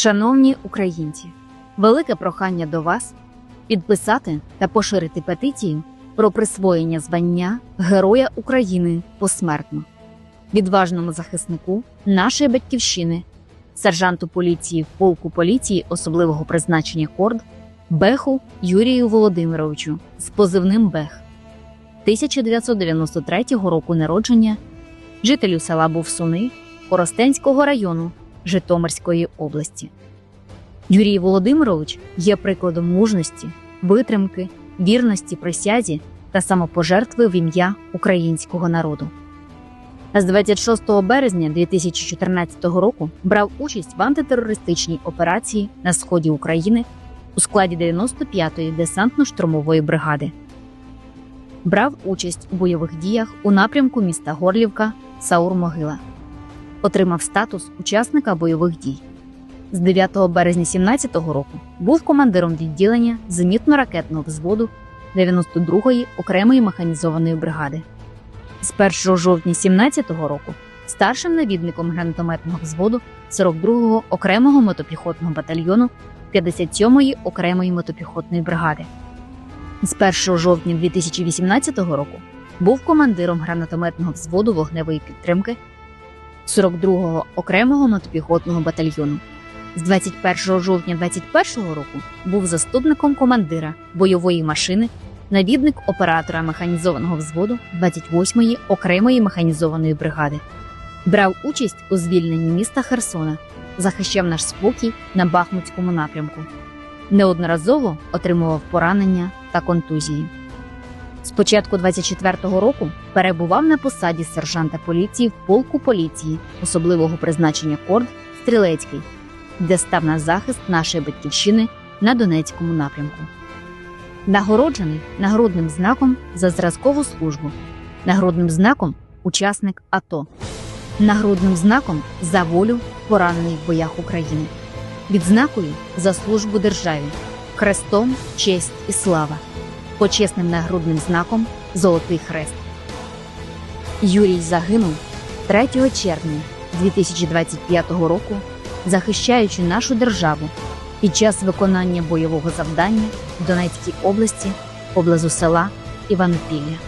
Шановні українці, велике прохання до вас підписати та поширити петицію про присвоєння звання Героя України посмертно. Відважному захиснику нашої батьківщини, сержанту поліції полку поліції особливого призначення Корд Беху Юрію Володимировичу з позивним Бех. 1993 року народження, жителю села Бовсуни Коростенського району Житомирської області. Юрій Володимирович є прикладом мужності, витримки, вірності присязі та самопожертви в ім'я українського народу. З 26 березня 2014 року брав участь в антитерористичній операції на сході України у складі 95-ї десантно-штурмової бригади. Брав участь у бойових діях у напрямку міста Горлівка Саур-Могила. Отримав статус учасника бойових дій. З 9 березня 2017 року був командиром відділення зенітно-ракетного взводу 92-ї окремої механізованої бригади. З 1 жовтня 2017 року старшим навідником гранатометного взводу 42-го окремого мотопіхотного батальйону 57-ї окремої мотопіхотної бригади. З 1 жовтня 2018 року був командиром гранатометного взводу вогневої підтримки 42-го окремого мотопіхотного батальйону. З 21 жовтня 2021 року був заступником командира бойової машини, навідник оператора механізованого взводу 28-ї окремої механізованої бригади. Брав участь у звільненні міста Херсона, захищав наш спокій на Бахмутському напрямку. Неодноразово отримував поранення та контузії. З початку 24-го року перебував на посаді сержанта поліції в полку поліції особливого призначення Корд Стрілецький, де став на захист нашої батьківщини на Донецькому напрямку. Нагороджений нагрудним знаком за зразкову службу, нагрудним знаком учасник АТО, нагрудним знаком за волю поранений в боях України, відзнакою за службу державі, хрестом, честь і слава, почесним нагрудним знаком Золотий Хрест. Юрій загинув 3 червня 2025 року, захищаючи нашу державу під час виконання бойового завдання в Донецькій області поблизу села Іванопілля.